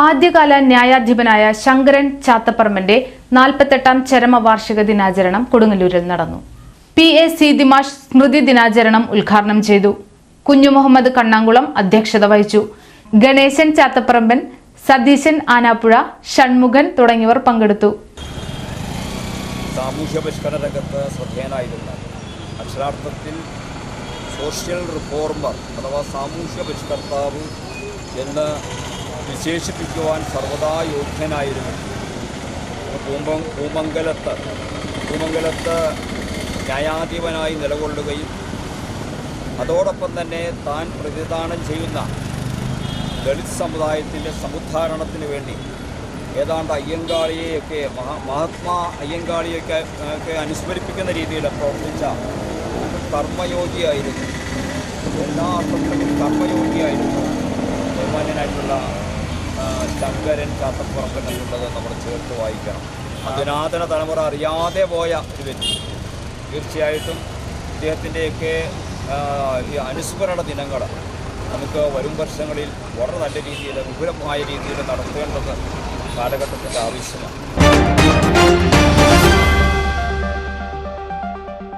ആദ്യകാല ന്യായാധിപനായ ശങ്കരൻ ചാത്തപ്പറമ്പന്റെ നാൽപ്പത്തെട്ടാം ചരമവാർഷിക ദിനാചരണം കൊടുങ്ങല്ലൂരിൽ നടന്നു. പി എ സി ദിമാഷ് സ്മൃതി ദിനാചരണം ഉദ്ഘാടനം ചെയ്തു. കുഞ്ഞു മുഹമ്മദ് കണ്ണാങ്കുളം അധ്യക്ഷത വഹിച്ചു. ഗണേശൻ ചാത്തപ്പറമ്പൻ സതീശൻ ആനാപ്പുഴ ഷൺമുഖൻ തുടങ്ങിയവർ പങ്കെടുത്തു. സാമൂഹ്യ പരിഷ്കരണ രംഗത്ത് ശ്രദ്ധേയനായിരുന്ന അക്ഷരാർത്ഥത്തിൽ സോഷ്യൽ റിഫോർമർ അഥവാ സാമൂഹ്യ പരിഷ്കർത്താവ് എന്ന് വിശേഷിപ്പിക്കുവാൻ സർവദാ യോഗ്യനായിരുന്നു. പൂമ്പ പൂമംഗലത്ത് പൂമംഗലത്ത് ന്യായാധിപനായി നിലകൊള്ളുകയും അതോടൊപ്പം തന്നെ താൻ പ്രതിദാനം ചെയ്യുന്ന ദളിത് സമുദായത്തിന്റെ സമുദ്ധാരണത്തിന് വേണ്ടി. ഏതാണ്ട് അയ്യങ്കാളിയെയൊക്കെ മഹാ മഹാത്മാ അയ്യങ്കാളിയൊക്കെ ഒക്കെ അനുസ്മരിപ്പിക്കുന്ന രീതിയിൽ പ്രവർത്തിച്ച കർമ്മയോഗിയായിരുന്നു. എല്ലാ അർത്ഥത്തിലും കർമ്മയോഗിയായിരുന്നു ബഹുമാന്യനായിട്ടുള്ള ശങ്കരൻ ചാത്തപ്പുറമ്പൻ എന്നുള്ളത് നമ്മൾ ചേർത്ത് വായിക്കണം. അധുനാതന തലമുറ അറിയാതെ പോയ ഒരു വ്യക്തി. തീർച്ചയായിട്ടും ഇദ്ദേഹത്തിന്റെയൊക്കെ ഈ അനുസ്മരണ ദിനങ്ങൾ നമുക്ക് വരും വർഷങ്ങളിൽ വളരെ നല്ല രീതിയിൽ വിപുലമായ രീതിയിൽ നടത്തേണ്ടത് കാലഘട്ടത്തിന്റെ ആവശ്യമാണ്.